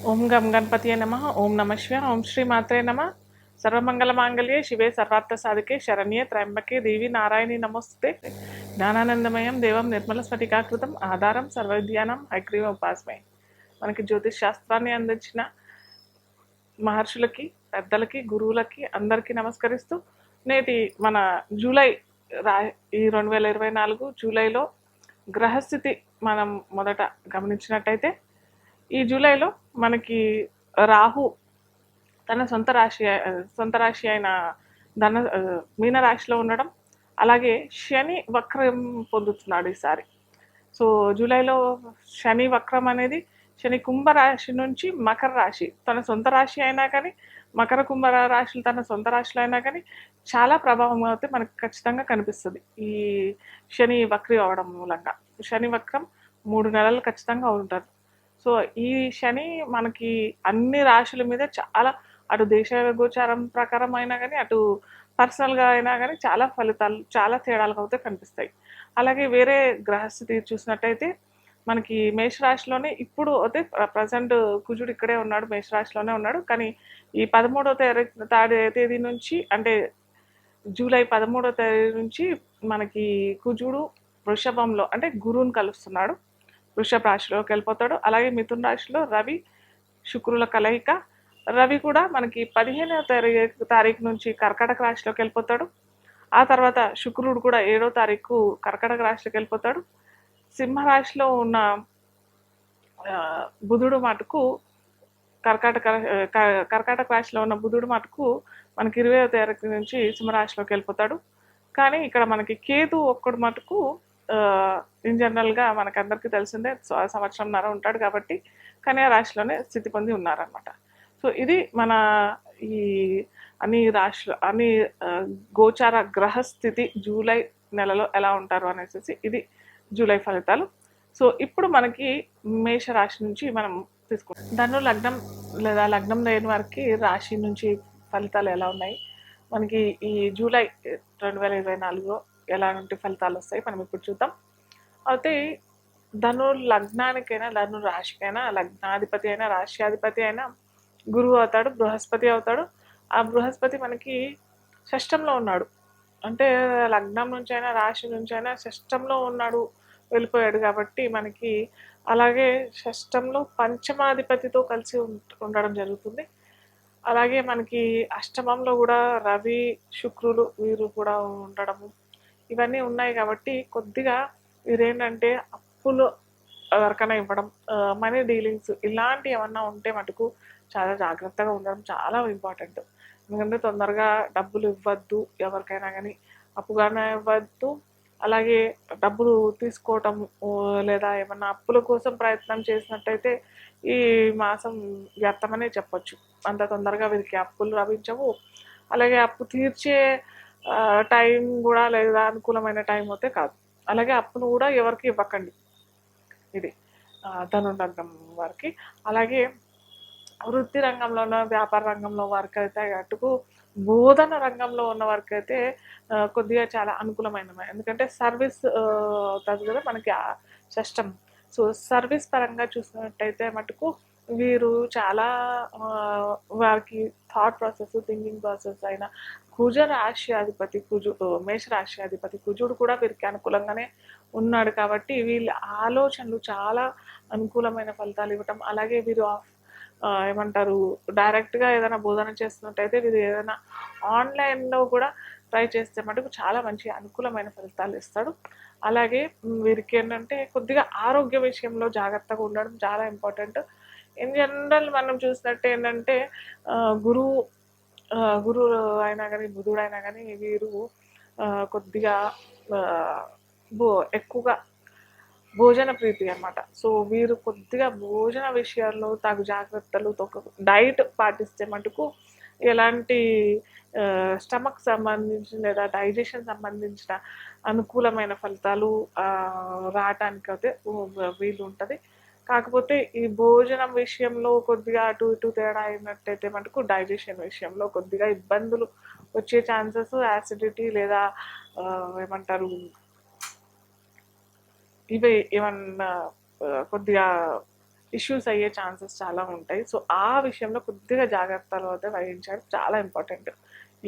ఓం గం గణపతియే నమ. ఓం నమ శివ. ఓం శ్రీ మాత్రే నమ. సర్వమంగళ మాంగళ్యే శివే. సర్వార్థ సాధికే శరణ్యే త్రయంబకే దేవి నారాయణి నమస్తే జ్ఞానానందమయం దేవం నిర్మల స్ఫటికాకృతం ఆధారం సర్వవిద్యానం హైగ్రీవ ఉపాసమయం మనకి జ్యోతిష్ శాస్త్రాన్ని అందించిన మహర్షులకి పెద్దలకి గురువులకి అందరికీ నమస్కరిస్తూ నేటి మన జూలై రా ఈ రెండు వేల ఇరవై నాలుగు జూలైలో గ్రహస్థితి మనం మొదట గమనించినట్టయితే ఈ జూలైలో మనకి రాహు తన సొంత రాశి సొంత రాశి అయిన ధన మీన రాశిలో ఉండడం అలాగే శని వక్రం పొందుతున్నాడు ఈసారి. సో జూలైలో శని వక్రం అనేది శని కుంభ రాశి నుంచి మకర రాశి. తన సొంత రాశి అయినా కానీ మకర కుంభ రాశులు తన సొంత రాశిలో అయినా కానీ చాలా ప్రభావం అయితే మనకు ఖచ్చితంగా కనిపిస్తుంది ఈ శని వక్రి అవడం మూలంగా. శని వక్రం మూడు నెలలు ఖచ్చితంగా ఉంటారు సో ఈ శని మనకి అన్ని రాశుల మీద చాలా అటు దేశ గోచారం ప్రకారం అయినా కానీ అటు పర్సనల్గా అయినా కానీ చాలా ఫలితాలు చాలా తేడాలు అయితే కనిపిస్తాయి. అలాగే వేరే గ్రహస్థితి చూసినట్టయితే మనకి మేషరాశిలోనే ఇప్పుడు అయితే ప్రజెంట్ కుజుడు ఇక్కడే ఉన్నాడు మేషరాశిలోనే ఉన్నాడు. కానీ ఈ పదమూడవ తేదీ తాడే తేదీ నుంచి అంటే జూలై పదమూడవ తేదీ నుంచి మనకి కుజుడు వృషభంలో అంటే గురువుని కలుస్తున్నాడు. వృషభ రాశిలోకి వెళ్ళిపోతాడు. అలాగే మిథున రాశిలో రవి శుక్రుల కలయిక. రవి కూడా మనకి పదిహేనవ తారీఖు తారీఖు నుంచి కర్కాటక రాశిలోకి వెళ్ళిపోతాడు. ఆ తర్వాత శుక్రుడు కూడా ఏడో తారీఖు కర్కటక రాశిలోకి వెళ్ళిపోతాడు. సింహరాశిలో ఉన్న బుధుడు మటుకు కర్కాటక క- కర్కాటక రాశిలో ఉన్న బుధుడు మటుకు మనకి ఇరవై తారీఖు నుంచి సింహరాశిలోకి వెళ్ళిపోతాడు. కానీ ఇక్కడ మనకి కేతు ఒక్కడు మటుకు ఇన్ జనరల్గా మనకందరికీ తెలిసిందే సంవత్సరం సంవత్సరంన్నర ఉంటాడు కాబట్టి కన్యా రాశిలోనే స్థితి పొంది ఉన్నారనమాట సో ఇది మన ఈ అన్ని రాశులు అన్ని గోచార గోచార గ్రహస్థితి జూలై నెలలో ఎలా ఉంటారు అనేసి ఇది జూలై ఫలితాలు. సో ఇప్పుడు మనకి మేష రాశి నుంచి మనం తీసుకుంటాం. దానిలో లగ్నం లేదా లగ్నం లేని వారికి రాశి నుంచి ఫలితాలు ఎలా ఉన్నాయి? మనకి ఈ జూలై రెండు వేల ఇరవై నాలుగులో ఎలాంటి ఫలితాలు వస్తాయి మనం ఇప్పుడు చూద్దాం. అయితే ధను లగ్నానికైనా ధను రాశికైనా లగ్నాధిపతి అయినా రాశ్యాధిపతి అయినా గురువు అవుతాడు బృహస్పతి అవుతాడు. ఆ బృహస్పతి మనకి షష్టంలో ఉన్నాడు. అంటే లగ్నం నుంచి అయినా రాశి నుంచి అయినా షష్టంలో ఉన్నాడు వెళ్ళిపోయాడు కాబట్టి మనకి అలాగే షష్టంలో పంచమాధిపతితో కలిసి ఉండడం జరుగుతుంది. అలాగే మనకి అష్టమంలో కూడా రవి శుక్రులు వీరు కూడా ఉండడము ఇవన్నీ ఉన్నాయి కాబట్టి కొద్దిగా వీరేంటంటే అప్పులు ఎవరికైనా ఇవ్వడం మనీ డీలింగ్స్ ఇలాంటివి ఏమన్నా ఉంటే మటుకు చాలా జాగ్రత్తగా ఉండడం చాలా ఇంపార్టెంట్ ఎందుకంటే తొందరగా డబ్బులు ఇవ్వద్దు ఎవరికైనా కానీ అప్పుగానే ఇవ్వద్దు. అలాగే డబ్బులు తీసుకోవటం లేదా ఏమన్నా అప్పుల కోసం ప్రయత్నం చేసినట్టయితే ఈ మాసం వ్యర్థమనే చెప్పొచ్చు. అంత తొందరగా వీరికి అప్పులు లభించవు. అలాగే అప్పు తీర్చే టైం కూడా లేదా అనుకూలమైన టైం అయితే కాదు. అలాగే అప్పును కూడా ఎవరికి ఇవ్వకండి. ఇది ఆ, ధనుర్లగ్నం వారికి. అలాగే వృత్తి రంగంలోనో వ్యాపార రంగంలో వారికి అయితే అటుకు బోధన రంగంలో ఉన్న వారికి అయితే కొద్దిగా చాలా అనుకూలమైన ఎందుకంటే సర్వీస్ అవుతుంది కదా మనకి కష్టం షష్టం. సో సర్వీస్ పరంగా చూసినట్టయితే మటుకు వీరు చాలా వారికి థాట్ ప్రాసెస్ థింకింగ్ ప్రాసెస్ అయిన కుజ రాశ్యాధిపతి కుజు మేష రాశ్యాధిపతి కుజుడు కూడా వీరికి అనుకూలంగానే ఉన్నాడు కాబట్టి వీళ్ళ ఆలోచనలు చాలా అనుకూలమైన ఫలితాలు ఇవ్వటం. అలాగే వీరు ఆఫ్- ఏమంటారు డైరెక్ట్గా ఏదైనా బోధన చేస్తున్నట్టయితే వీరు ఏదైనా ఆన్లైన్లో కూడా ట్రై చేస్తే మటుకు చాలా మంచి అనుకూలమైన ఫలితాలు ఇస్తాడు. అలాగే వీరికి ఏంటంటే కొద్దిగా ఆరోగ్య విషయంలో జాగ్రత్తగా ఉండడం చాలా ఇంపార్టెంట్ ఇన్ జనరల్ మనం చూసినట్టు ఏంటంటే గురువు గురువు అయినా కానీ బుధుడు అయినా కానీ వీరు కొద్దిగా భో ఎక్కువగా భోజన ప్రీతి అనమాట సో వీరు కొద్దిగా భోజన విషయాల్లో తగు జాగ్రత్తలు డైట్ పాటిస్తే మటుకు ఎలాంటి స్టమక్ సంబంధించిన లేదా డైజెషన్ సంబంధించిన అనుకూలమైన ఫలితాలు రావటానికి అయితే వీలు ఉంటుంది కాకపోతే ఈ భోజనం విషయంలో కొద్దిగా అటు ఇటు తేడా అయినట్టయితే మటుకు డైజెషన్ విషయంలో కొద్దిగా ఇబ్బందులు వచ్చే ఛాన్సెస్ యాసిడిటీ లేదా ఏమంటారు ఇవి ఏమన్నా కొద్దిగా ఇష్యూస్ అయ్యే ఛాన్సెస్ చాలా ఉంటాయి. సో ఆ విషయంలో కొద్దిగా జాగ్రత్తలు అయితే వహించడం చాలా ఇంపార్టెంట్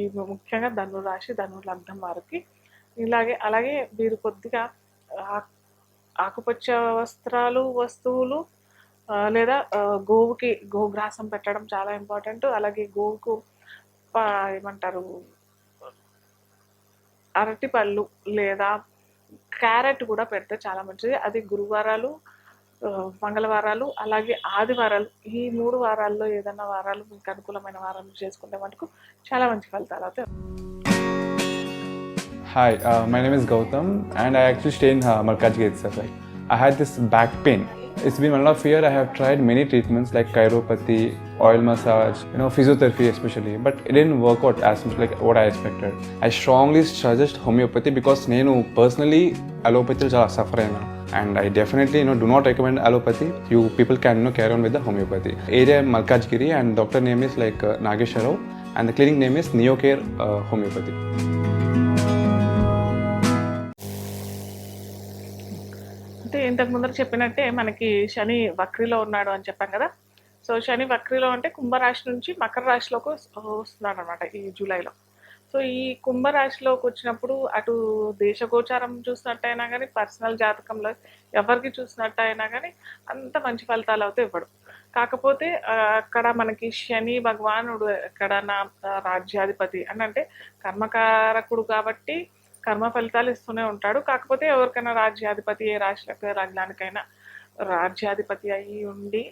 ఈ ముఖ్యంగా ధనురాశి ధనుర్లగ్నం వారికి. ఇలాగే అలాగే వీరు కొద్దిగా ఆకుపచ్చ వస్త్రాలు వస్తువులు లేదా గోవుకి గోగ్రాసం పెట్టడం చాలా ఇంపార్టెంట్. అలాగే గోవుకు ప- ఏమంటారు అరటిపళ్ళు లేదా క్యారెట్ కూడా పెడితే చాలా మంచిది. అది గురువారాలు మంగళవారాలు అలాగే ఆదివారాలు ఈ మూడు వారాల్లో ఏదైనా వారాలు మీకు అనుకూలమైన వారాలు చేసుకుంటే మటుకు చాలా మంచి ఫలితాలు అయితే Hi, uh, my name is Gautam, and I actually stay in uh, Markajgate itself. Like, I had this back pain. It's been one and a half year. I have tried many treatments like chiropathy, oil massage, you know, physiotherapy especially, but it didn't work out as much like what I expected. I strongly suggest homeopathy because నేను personally allopathy చాలా suffer అయినా and I definitely you know do not recommend allopathy. You people can you know carry on with the homeopathy. Area Malkajgiri and doctor name is like uh, Nagesha Rao and the clinic name అంటే ఇంతకు ముందర చెప్పినట్టే మనకి శని వక్రిలో ఉన్నాడు అని చెప్పాం కదా. So శని వక్రిలో అంటే కుంభరాశి నుంచి మకర రాశిలోకి వస్తున్నాడు అనమాట ఈ జూలైలో. సో ఈ కుంభరాశిలోకి వచ్చినప్పుడు అటు దేశగోచారం చూసినట్టయినా కానీ పర్సనల్ జాతకంలో ఎవరికి చూసినట్టు అయినా కానీ అంత మంచి ఫలితాలు అయితే ఇవ్వడు. కాకపోతే అక్కడ మనకి శని భగవానుడు ఎక్కడ నా రాజ్యాధిపతి అని అంటే కర్మకారకుడు కాబట్టి కర్మ ఫలితాలు ఇస్తూనే ఉంటాడు. కాకపోతే ఎవరికైనా రాజ్యాధిపతి ఏ రాష్ట్ర రాజ్యానికైనా రాజ్యాధిపతి అయి ఉండి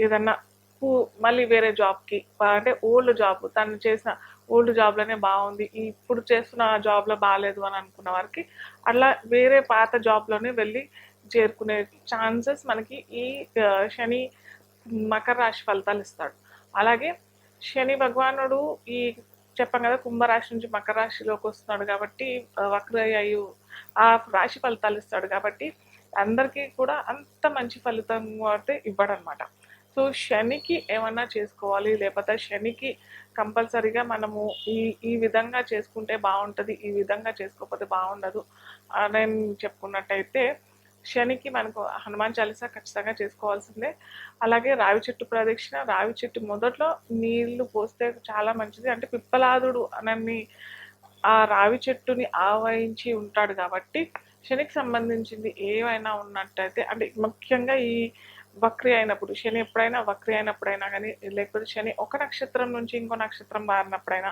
ఏదన్నా పూ- మళ్ళీ వేరే జాబ్కి అంటే ఓల్డ్ జాబ్ తను చేసిన ఓల్డ్ జాబ్లోనే బాగుంది ఇప్పుడు చేస్తున్న జాబ్లో బాగాలేదు అని అనుకున్న వారికి అట్లా వేరే పాత జాబ్లోనే వెళ్ళి చేరుకునే ఛాన్సెస్ మనకి ఈ శని మకర రాశి ఫలితాలు ఇస్తాడు. అలాగే శని భగవానుడు ఈ చెప్పాం కదా కుంభరాశి నుంచి మకర రాశిలోకి వస్తున్నాడు కాబట్టి వక్రయు ఆ రాశి ఫలితాలు ఇస్తాడు కాబట్టి అందరికీ కూడా అంత మంచి ఫలితం అయితే ఇవ్వడనమాట సో శనికి ఏమన్నా చేసుకోవాలి లేకపోతే శనికి కంపల్సరీగా మనము ఈ ఈ విధంగా చేసుకుంటే బాగుంటుంది ఈ విధంగా చేసుకోకపోతే బాగుండదు అని చెప్పుకున్నట్టయితే శనికి మనకు హనుమాన్ చాలీసా ఖచ్చితంగా చేసుకోవాల్సిందే. అలాగే రావి చెట్టు ప్రదక్షిణ రావి చెట్టు మొదట్లో నీళ్ళు పోస్తే చాలా మంచిది. అంటే పిప్పలాదుడు అనని ఆ రావి చెట్టుని ఆవహించి ఉంటాడు కాబట్టి శనికి సంబంధించింది ఏమైనా ఉన్నట్టయితే అంటే ముఖ్యంగా ఈ వక్రి అయినప్పుడు శని ఎప్పుడైనా వక్రి అయినప్పుడైనా కానీ లేకపోతే శని ఒక నక్షత్రం నుంచి ఇంకో నక్షత్రం మారినప్పుడైనా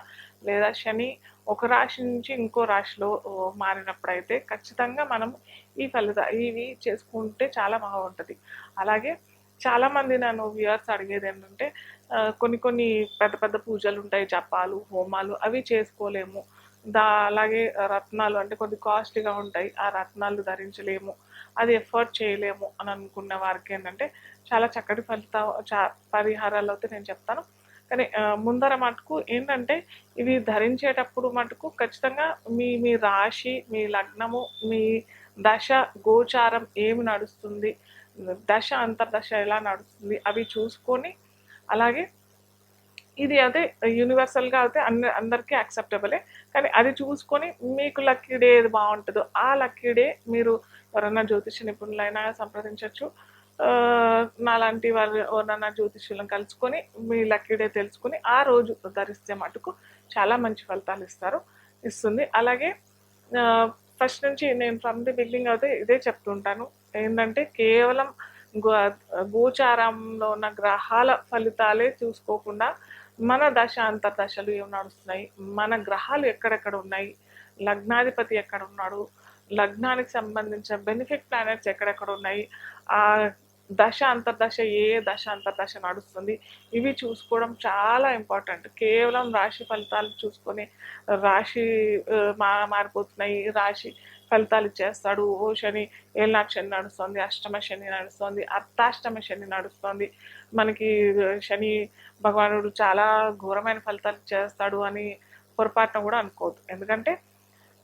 లేదా శని ఒక రాశి నుంచి ఇంకో రాశిలో మారినప్పుడైతే ఖచ్చితంగా మనం ఈ ఫలిత ఇవి చేసుకుంటే చాలా బాగుంటుంది. అలాగే చాలా మంది నన్ను వ్యూవర్స్ అడిగేది ఏంటంటే కొన్ని కొన్ని పెద్ద పెద్ద పూజలు ఉంటాయి జపాలు హోమాలు అవి చేసుకోలేము. దా అలాగే రత్నాలు అంటే కొద్ది కాస్ట్లీగా ఉంటాయి ఆ రత్నాలు ధరించలేము. అది ఎఫర్ట్ చేయలేము అని అనుకున్న వారికి ఏంటంటే చాలా చక్కటి ఫలిత చా పరిహారాలు అయితే నేను చెప్తాను. కానీ ముందర మటుకు ఏంటంటే ఇవి ధరించేటప్పుడు మటుకు ఖచ్చితంగా మీ మీ రాశి మీ లగ్నము మీ దశ గోచారం ఏమి నడుస్తుంది దశ అంతర్దశ ఎలా నడుస్తుంది అవి చూసుకొని అలాగే ఇది అదే యూనివర్సల్గా అయితే అన్ని అందరికీ యాక్సెప్టబులే. కానీ అది చూసుకొని మీకు లక్కీ డే ఏది బాగుంటుందో ఆ లక్కీ డే మీరు ఎవరన్నా జ్యోతిష నిపుణులైనా సంప్రదించవచ్చు నాలాంటి వారు ఎవరన్నా జ్యోతిష్యులను కలుసుకొని మీ లక్కీ డే తెలుసుకొని ఆ రోజు ధరిస్తే మటుకు చాలా మంచి ఫలితాలు ఇస్తారు ఇస్తుంది. అలాగే ఫస్ట్ నుంచి నేను ఫ్రమ్ ది బిగినింగ్ అయితే ఇదే చెప్తుంటాను. ఏంటంటే కేవలం గోచారంలో ఉన్న గ్రహాల ఫలితాలే చూసుకోకుండా మన దశ అంతర్దశలు ఏం నడుస్తున్నాయి? మన గ్రహాలు ఎక్కడెక్కడ ఉన్నాయి? లగ్నాధిపతి ఎక్కడ ఉన్నాడు? లగ్నానికి సంబంధించిన బెనిఫిట్ ప్లానెట్స్ ఎక్కడెక్కడ ఉన్నాయి? ఆ దశ అంతర్దశ ఏ దశ అంతర్దశ నడుస్తుంది? ఇవి చూసుకోవడం చాలా ఇంపార్టెంట్ కేవలం రాశి ఫలితాలు చూసుకొని రాశి మా మారిపోతున్నాయి. రాశి ఫలితాలు ఇచ్చేస్తాడు. ఓ శని ఏళ్ళనాటి శని నడుస్తుంది. అష్టమ శని నడుస్తుంది. అర్ధాష్టమ శని నడుస్తుంది. మనకి శని భగవానుడు చాలా ఘోరమైన ఫలితాలు ఇచ్చేస్తాడు అని పొరపాటున కూడా అనుకోవద్దు. ఎందుకంటే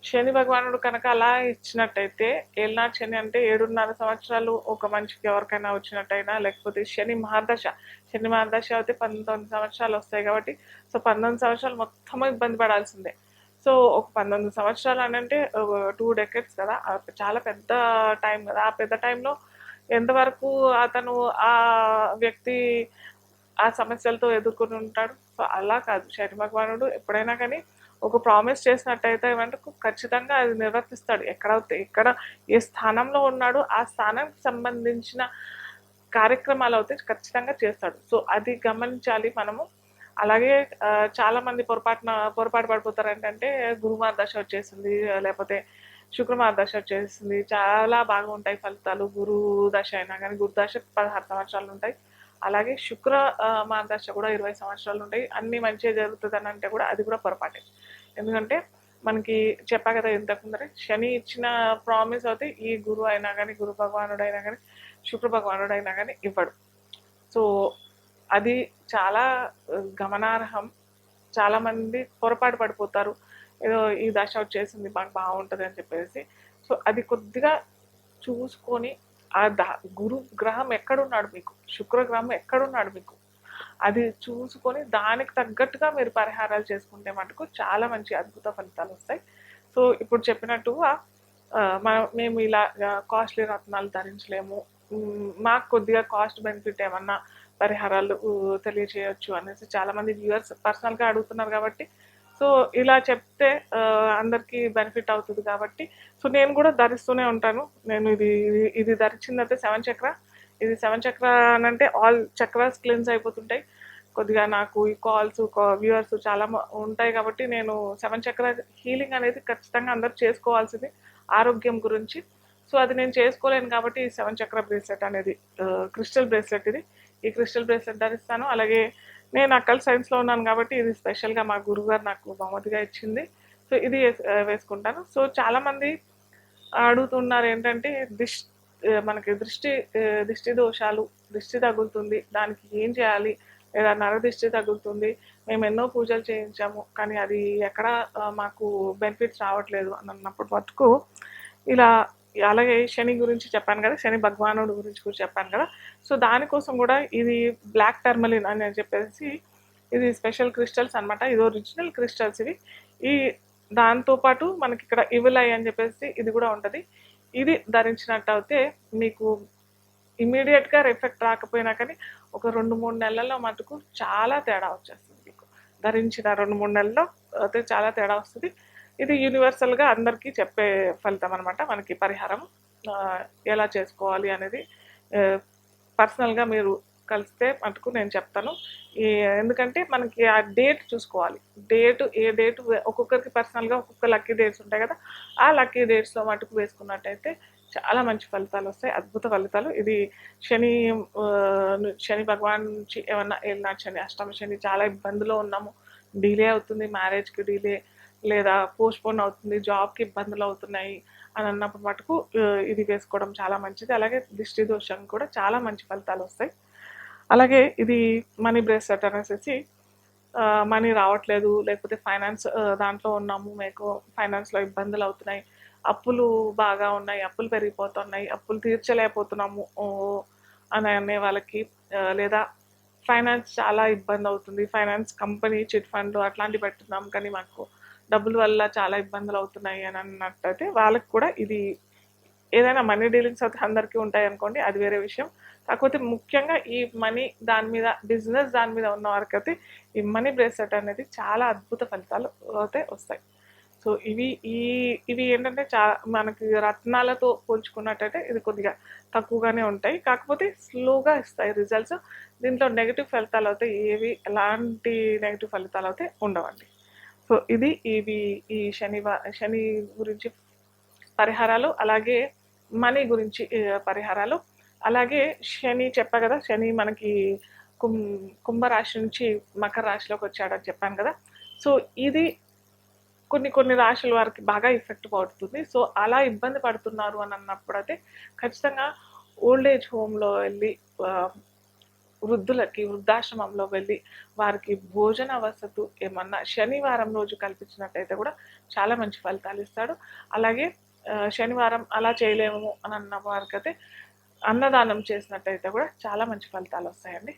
శని భగవానుడు కనుక అలా ఇచ్చినట్టయితే ఏళ్ళనాడు శని అంటే ఏడున్నర సంవత్సరాలు ఒక మనిషికి ఎవరికైనా వచ్చినట్టయినా లేకపోతే శని మహాదశ శని మహాదశ అయితే పంతొమ్మిది సంవత్సరాలు వస్తాయి కాబట్టి సో పంతొమ్మిది సంవత్సరాలు మొత్తం ఇబ్బంది పడాల్సిందే. సో ఒక పంతొమ్మిది సంవత్సరాలు అని అంటే టూ డెకెట్స్ కదా చాలా పెద్ద టైం కదా. ఆ పెద్ద టైంలో ఎంతవరకు అతను ఆ వ్యక్తి ఆ సమస్యలతో ఎదుర్కొని ఉంటాడు? సో అలా కాదు. శని భగవానుడు ఎప్పుడైనా కానీ ఒక ప్రామిస్ చేసినట్టయితే ఏమంటే ఖచ్చితంగా అది నిర్వర్తిస్తాడు. ఎక్కడ ఎక్కడ ఏ స్థానంలో ఉన్నాడో ఆ స్థానానికి సంబంధించిన కార్యక్రమాలు అయితే ఖచ్చితంగా చేస్తాడు. సో అది గమనించాలి మనము. అలాగే చాలామంది పొరపాటున పొరపాటు పడిపోతారు ఏంటంటే గురుమార్ దశ వచ్చేసింది లేకపోతే శుక్రమార్ దశ వచ్చేసింది చాలా బాగా ఉంటాయి ఫలితాలు. గురు దశ అయినా కానీ గురు దశ పదహారు సంవత్సరాలు ఉంటాయి. అలాగే శుక్ర ఆ, మార్గదర్శ కూడా ఇరవై సంవత్సరాలు ఉంటాయి. అన్ని మంచిగా జరుగుతుంది అని అంటే కూడా అది కూడా పొరపాటే. ఎందుకంటే మనకి చెప్పా కదా ఇంతకు ముందరే శని ఇచ్చిన ప్రామిస్ అయితే ఈ గురువు అయినా కానీ గురు భగవానుడు అయినా కానీ శుక్ర భగవానుడు అయినా కానీ ఇవ్వడు. సో అది చాలా గమనార్హం. చాలామంది పొరపాటు పడిపోతారు. ఏదో ఈ దశ వచ్చేసింది మాకు బాగుంటుంది అని చెప్పేసి. సో అది కొద్దిగా చూసుకొని ఆ ద గురు గ్రహం ఎక్కడున్నాడు మీకు? శుక్రగ్రహం ఎక్కడున్నాడు మీకు? అది చూసుకొని దానికి తగ్గట్టుగా మీరు పరిహారాలు చేసుకుంటే మటుకు చాలా మంచి అద్భుత ఫలితాలు వస్తాయి. సో ఇప్పుడు చెప్పినట్టుగా ఆ, మనం మేము ఇలా కాస్ట్లీ రత్నాలు ధరించలేము. మాకు కొద్దిగా కాస్ట్ బెనిఫిట్ ఏమన్నా పరిహారాలు తెలియచేయచ్చు అనేసి చాలామంది వ్యూవర్స్ పర్సనల్గా అడుగుతున్నారు కాబట్టి. సో ఇలా చెప్తే అందరికీ బెనిఫిట్ అవుతుంది కాబట్టి. సో నేను కూడా ధరిస్తూనే ఉంటాను. నేను ఇది ఇది- ఇది ధరించిందైతే సెవెన్ చక్ర. ఇది సెవెన్ చక్ర అని అంటే ఆల్ చక్రాస్ క్లీన్స్ అయిపోతుంటాయి. కొద్దిగా నాకు ఈ కాల్స్ వ్యూవర్స్ చాలా మ- ఉంటాయి కాబట్టి నేను సెవెన్ చక్ర హీలింగ్ అనేది ఖచ్చితంగా అందరూ చేసుకోవాల్సింది ఆరోగ్యం గురించి. సో అది నేను చేసుకోలేను కాబట్టి ఈ సెవెన్ చక్ర బ్రేస్లెట్ అనేది క్రిస్టల్ బ్రేస్లెట్ ఇది. ఈ క్రిస్టల్ బ్రేస్లెట్ ధరిస్తాను. అలాగే నేను అక్కల్ సైన్స్లో ఉన్నాను కాబట్టి ఇది స్పెషల్గా మా గురుగారు నాకు బహుమతిగా ఇచ్చింది. సో ఇది వేస్- వేసుకుంటాను. సో చాలామంది అడుగుతున్నారు ఏంటంటే దిష్ మనకి దృష్టి దృష్టి దోషాలు దృష్టి తగులుతుంది. దానికి ఏం చేయాలి? లేదా నర దృష్టి తగులుతుంది. మేము ఎన్నో పూజలు చేయించాము కానీ అది ఎక్కడ మాకు బెనిఫిట్స్ రావట్లేదు అని అన్నప్పుడు మటుకు ఇలా అలాగే శని గురించి చెప్పాను కదా శని భగవానుడు గురించి కూడా చెప్పాను కదా. సో దానికోసం కూడా ఇది బ్లాక్ టర్మలిన్ అని చెప్పేసి ఇది స్పెషల్ క్రిస్టల్స్ అన్నమాట. ఇది ఒరిజినల్ క్రిస్టల్స్ ఇవి. ఈ దాంతోపాటు మనకి ఇక్కడ ఇవిలై అని చెప్పేసి ఇది కూడా ఉంటుంది. ఇది ధరించినట్టు అయితే మీకు ఇమీడియట్గా ఎఫెక్ట్ రాకపోయినా కానీ ఒక రెండు మూడు నెలల్లో మటుకు చాలా తేడా వచ్చేస్తుంది మీకు. ధరించిన రెండు మూడు నెలల్లో అయితే చాలా తేడా వస్తుంది. ఇది యూనివర్సల్గా అందరికీ చెప్పే ఫలితం అనమాట మనకి పరిహారం ఎలా చేసుకోవాలి అనేది పర్సనల్గా మీరు కలిస్తే మటుకు నేను చెప్తాను. ఎందుకంటే మనకి ఆ డేట్ చూసుకోవాలి. డేట్ ఏ డేట్ ఒక్కొక్కరికి పర్సనల్గా ఒక్కొక్క లక్కీ డేట్స్ ఉంటాయి కదా. ఆ లక్కీ డేట్స్లో మటుకు వేసుకున్నట్టయితే చాలా మంచి ఫలితాలు వస్తాయి. అద్భుత ఫలితాలు. ఇది శని శని భగవాన్ నుంచి ఏమన్నా వెళ్ళిన శని అష్టమ శని చాలా ఇబ్బందులో ఉన్నాము. డిలే అవుతుంది మ్యారేజ్కి డిలే లేదా పోస్ట్పోన్ అవుతుంది జాబ్కి ఇబ్బందులు అవుతున్నాయి అని అన్నప్పుడు మటుకు ఇది వేసుకోవడం చాలా మంచిది. అలాగే దిష్టి దోషం కూడా చాలా మంచి ఫలితాలు వస్తాయి. అలాగే ఇది మనీ బ్రేస్లెట్ అనేసి మనీ రావట్లేదు లేకపోతే ఫైనాన్స్ దాంట్లో ఉన్నాము మీకు ఫైనాన్స్లో ఇబ్బందులు అవుతున్నాయి అప్పులు బాగా ఉన్నాయి అప్పులు పెరిగిపోతున్నాయి అప్పులు తీర్చలేకపోతున్నాము ఓ, అని అనే వాళ్ళకి లేదా ఫైనాన్స్ చాలా ఇబ్బంది అవుతుంది. ఫైనాన్స్ కంపెనీ చిట్ ఫండ్ అట్లాంటివి పెట్టున్నాం కానీ మాకు డబ్బుల వల్ల చాలా ఇబ్బందులు అవుతున్నాయి అని అన్నట్టయితే వాళ్ళకి కూడా ఇది ఏదైనా మనీ డీలింగ్స్ అయితే అందరికీ ఉంటాయి అనుకోండి అది వేరే విషయం. కాకపోతే ముఖ్యంగా ఈ మనీ దాని మీద బిజినెస్ దాని మీద ఉన్న వారికి అయితే ఈ మనీ బ్రేస్లెట్ అనేది చాలా అద్భుత ఫలితాలు అయితే వస్తాయి. సో ఇవి ఈ ఇవి ఏంటంటే చా మనకి రత్నాలతో పోల్చుకున్నట్టయితే ఇది కొద్దిగా తక్కువగానే ఉంటాయి. కాకపోతే స్లోగా ఇస్తాయి రిజల్ట్స్ దీంట్లో నెగిటివ్ ఫలితాలు అయితే ఏవి ఎలాంటి నెగిటివ్ ఫలితాలు అయితే ఉండవండి. సో ఇది ఇవి ఈ శనివారం శని గురించి పరిహారాలు. అలాగే మనీ గురించి పరిహారాలు. అలాగే శని చెప్పా కదా శని మనకి కుం కుంభరాశి నుంచి మకర రాశిలోకి వచ్చాడని చెప్పాను కదా. సో ఇది కొన్ని కొన్ని రాశుల వారికి బాగా ఎఫెక్ట్ పడుతుంది. సో అలా ఇబ్బంది పడుతున్నారు అని అన్నప్పుడు అయితే ఖచ్చితంగా ఓల్డ్ ఏజ్ హోమ్లో వెళ్ళి వృద్ధులకి వృద్ధాశ్రమంలో వెళ్ళి వారికి భోజన వసతు ఏమన్నా శనివారం రోజు కల్పించినట్టయితే కూడా చాలా మంచి ఫలితాలు ఇస్తాడు. అలాగే శనివారం అలా చేయలేము అని అన్న వారికైతే అన్నదానం చేసినట్టయితే కూడా చాలా మంచి ఫలితాలు వస్తాయండి.